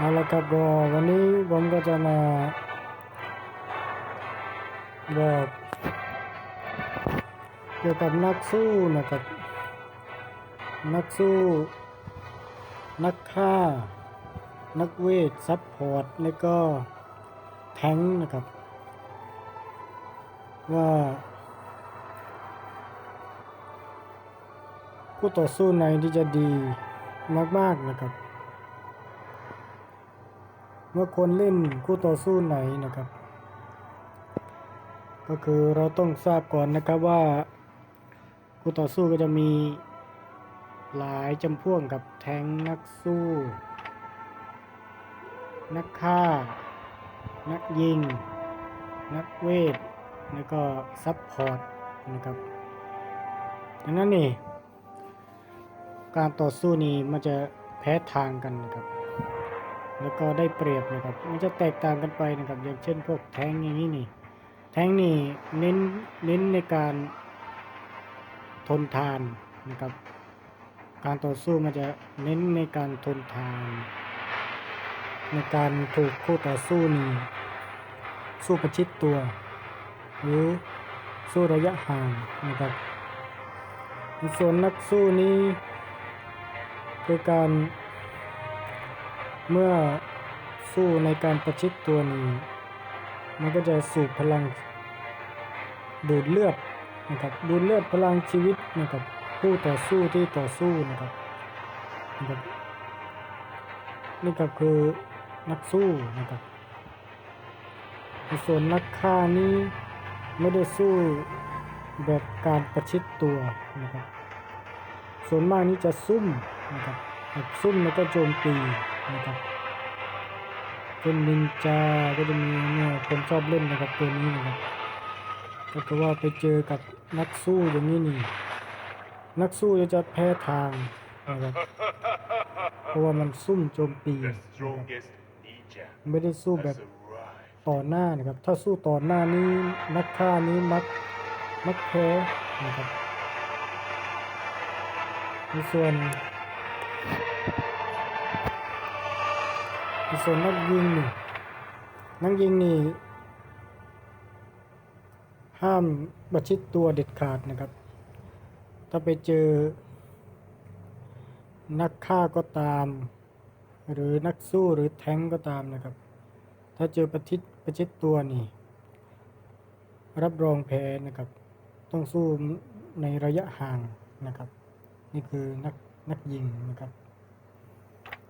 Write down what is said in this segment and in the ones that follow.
เอาละครับก็วันนี้ผมก็จะมาบอกเกี่ยวกับนักสู้นะครับ นักสู้ นักฆ่า นักเวทซัพพอร์ตแล้วก็แทงนะครับ ว่าคู่ต่อสู้ไหนที่จะดีมากๆนะครับ เมื่อคนเล่นคู่ต่อสู้ไหนนะครับ ก็คือเราต้องทราบก่อนนะครับว่าคู่ต่อสู้ก็จะมีหลายจำพวกกับแทงนักสู้ นักฆ่า นักยิง นักเวท แล้วก็ซับพอร์ตนะครับดังนั้นนี่การต่อสู้นี้มันจะแพ้ทางกันนะครับ แล้วก็ได้เปรียบนะครับ มันจะแตกต่างกันไปนะครับ อย่างเช่นพวกแทงอย่างนี้นี่ แทงนี่เน้นเน้นในการทนทานนะครับ การต่อสู้มันจะเน้นในการทนทาน ในการถูกคู่ต่อสู้นี่สู้ประชิดตัว หรือสู้ระยะห่างนะครับ ส่วนนักสู้นี้คือการ เมื่อสู้ในการประชิดตัวนี้ มันก็จะสูบพลังดูดเลือดนะครับดูดเลือดพลังชีวิตนะครับผู้ต่อสู้ที่ต่อสู้นะครับนะครับนี่ก็คือนักสู้นะครับส่วนนักฆ่านี้ไม่ได้สู้แบบการประชิดตัวนะครับ ส่วนมากนี้จะซุ่มนะครับซุ่มแล้วก็โจมตี นะครับเป็นนินจาก็จะมีเนี่ยผมชอบเล่นนะครับตัวนี้นะครับก็คือว่าไปเจอกับนักสู้อย่างนี้นี่ นักสู้จะแพ้ทางนะครับเพราะว่ามันซุ่มโจมตี ไม่ได้สู้แบบต่อหน้านะครับ ถ้าสู้ต่อหน้านี้นักฆ่านี้มักมักแพ้นะครับในส่วน ในส่วนนักยิงนี่นักยิงนี่ห้ามประชิดตัวเด็ดขาดนะครับ ถ้าไปเจอ นักฆ่าก็ตาม หรือนักสู้หรือแทงก็ตามนะครับ ถ้าเจอประชิดประชิดตัวนี่ รับรองแพ้นะครับ ต้องสู้ในระยะห่างนะครับ นี่คือนักนักยิงนะครับ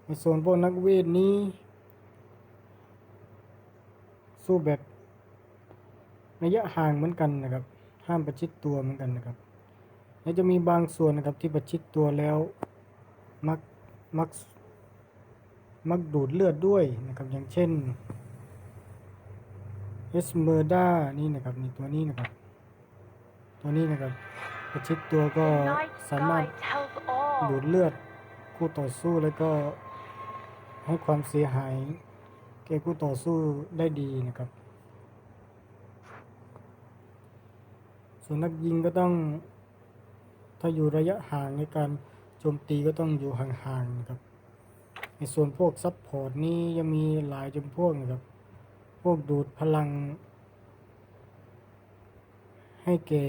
ในส่วนพวกนักเวทนี้ สู้แบบระยะห่างเหมือนกันนะครับ ห้ามประชิดตัวเหมือนกันนะครับ และจะมีบางส่วนนะครับที่ประชิดตัวแล้วมักมักมักดูดเลือดด้วยนะครับ อย่างเช่นเอสเมอร์ดานี่นะครับนี่ตัวนี้นะครับ ตัวนี้นะครับประชิดตัวก็สามารถดูดเลือดคู่ต่อสู้แล้วก็ให้ความเสียหาย แก่คู่ต่อสู้ได้ดีนะครับ ส่วนนักยิงก็ต้อง ถ้าอยู่ระยะห่างในการโจมตีก็ต้องอยู่ห่างๆนะครับในส่วนพวกซับพอร์ตนี่ยังมีหลายจำพวกนะครับ พวกดูดพลัง ให้แก่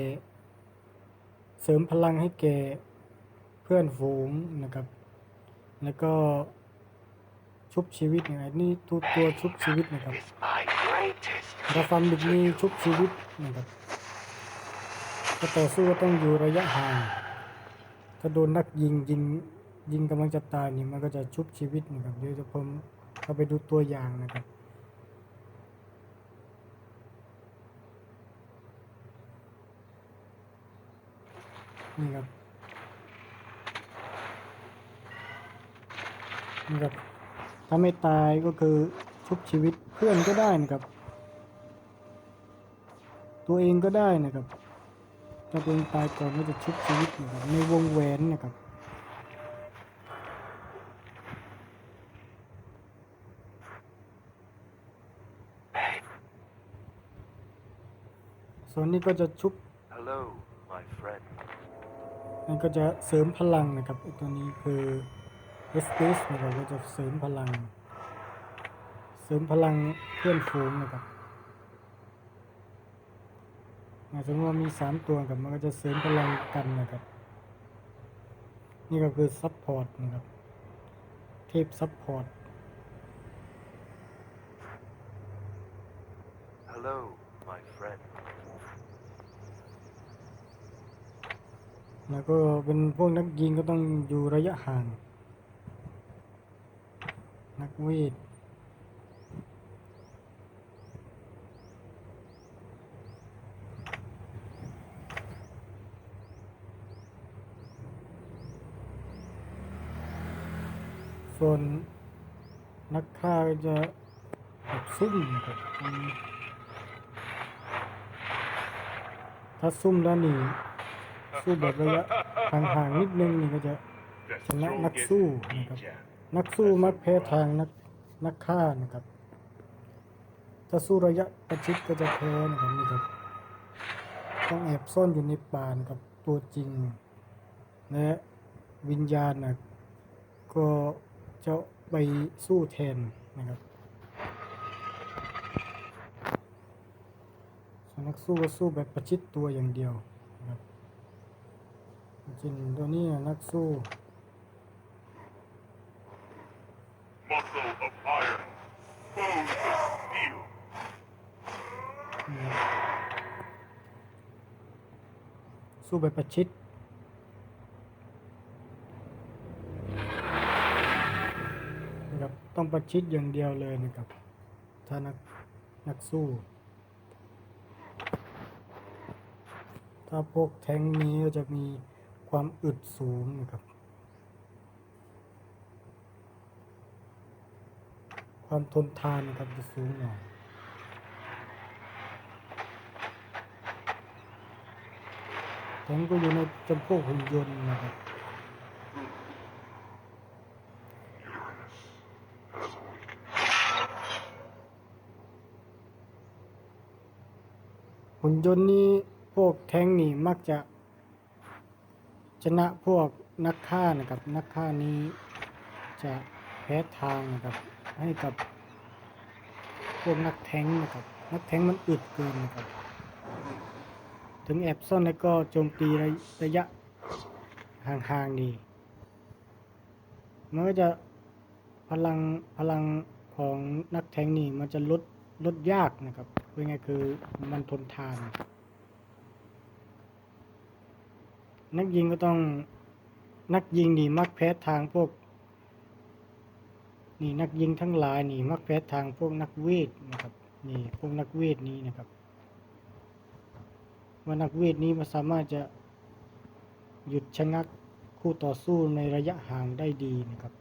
เสริมพลังให้แก่เพื่อนฝูงนะครับ แล้วก็ ชุบชีวิตอย่างไรนี่ทุกตัวชุบชีวิตนะครับ Is my greatest ราฟัมบิกนี้ชุบชีวิตนะครับถ้าต่อสู้ก็ต้องอยู่ระยะห่างถ้าโดนนักยิงยิงยิงกำลังจะตายนี่มันก็จะชุบชีวิตนะครับเดี๋ยวจะผมเอาไปดูตัวอย่างนะครับนี่ครับนี่ครับ ถ้าไม่ตายก็คือชุบชีวิตเพื่อนก็ได้นะครับ ตัวเองก็ได้นะครับถ้าตัวเองตายก่อนก็จะชุบชีวิตนะครับในวงแหวนนะครับส่วนนี้ก็จะชุบ Hello, my friend. มันก็จะเสริมพลังนะครับไอ้ตัวนี้คือ s อ s นะครับก็จะเสริมพลังริมพลังเพื่อนฝูงนะครับอ่าสมมติว่ามีสามตัวกับมันก็จะเสริมพลังกันนะครับ นี่ก็คือซัพพอร์ตนะครับ เทพซัพพอร์ต Hello, my friend. แล้วก็เป็นพวกนักยิงก็ต้องอยู่ระยะห่าง นักเวทส่วนนักฆ่าก็จะแบบซุ่มนะครับถ้าซุ่มแล้วหนีสู้แบบระยะห่างๆนิดนึงนี่ก็จะ The Select strongest Natsu, ninja. นั นักสู้มักแพ้ทางนักนักฆ่านะครับ ถ้าสู้ระยะประชิดก็จะแพ้นะครับนี่ครับ ต้องแอบซ่อนอยู่ในป่านะครับตัวจริง และวิญญาณนะก็จะไปสู้แทนนะครับสนักสู้ก็สู้แบบประชิดตัวอย่างเดียวนะครับจริงตัวนี้นักสู้ สู้แบบประชิดนะครับต้องประชิดอย่างเดียวเลยนะครับ ถ้านักนักสู้ ถ้าพวกแทงนี้ก็จะมีความอึดสูงนะครับ ความทนทานนะครับจะสูงหน่อย แทงค์ก็อยู่ในจำพวกหุ่นยนต์นะครับหุ่นยนต์นี้พวกแท้งนี่มักจะ ชนะพวกนักฆ่านะครับนักฆ่านี้จะแพ้ทางนะครับ ให้กับพวกนักแท้งนะครับ นักแท้งมันอึดเกินนะครับ ถึงแอบซ่อนแล้วก็โจมตีระระยะห่างๆนี่มันก็จะพลังพลังของนักแทงนี่มันจะลดลดยากนะครับเป็นไงคือมันทนทาน นักยิงก็ต้องนักยิงนี่มักแพ้ทางพวก นี่นักยิงทั้งหลายนี่มักแพ้ทางพวกนักเวทนะครับนี่พวกนักเวทนี้นะครับ ว่านักเวทนี้มันสามารถจะหยุดชะงักคู่ต่อสู้ในระยะห่างได้ดีนะครับ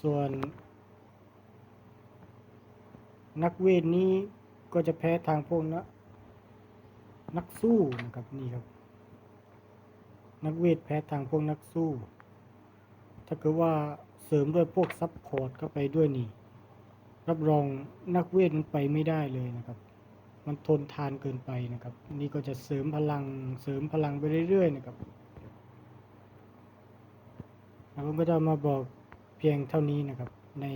ส่วน นักเวทนี้ก็จะแพ้ทางพวกนะนักสู้นะครับนี่ครับ นักเวทแพ้ทางพวกนักสู้ ถ้าเกิดว่าเสริมด้วยพวกซับพอร์ตเข้าไปด้วยนี่ รับรองนักเวทมันไปไม่ได้เลยนะครับ มันทนทานเกินไปนะครับ นี่ก็จะเสริมพลังเสริมพลังไปเรื่อยๆนะครับแล้วผมก็จะมาบอกเพียงเท่านี้นะครับ ใน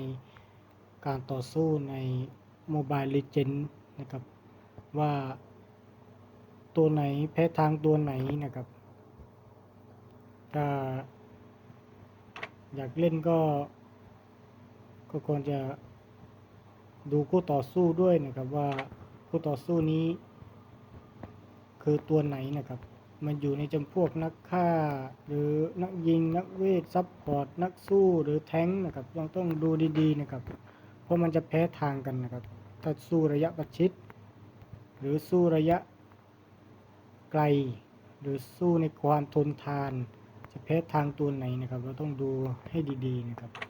การต่อสู้ใน Mobile Legend นะครับ ว่าตัวไหนแพ้ทางตัวไหนนะครับถ้าอยากเล่นก็ ก็ควรจะดูคู่ต่อสู้ด้วยนะครับว่า คู่ต่อสู้นี้ คือตัวไหนนะครับ มันอยู่ในจำพวกนักฆ่า หรือนักยิงนักเวทซับพอร์ตนักสู้หรือแท้งนะครับต้องต้องดูดีๆนะครับ เพราะมันจะแพ้ทางกันนะครับ ถ้าสู้ระยะประชิด หรือสู้ระยะไกล หรือสู้ในความทนทาน จะแพ้ทางตัวไหนนะครับ เราต้องดูให้ดีๆนะครับ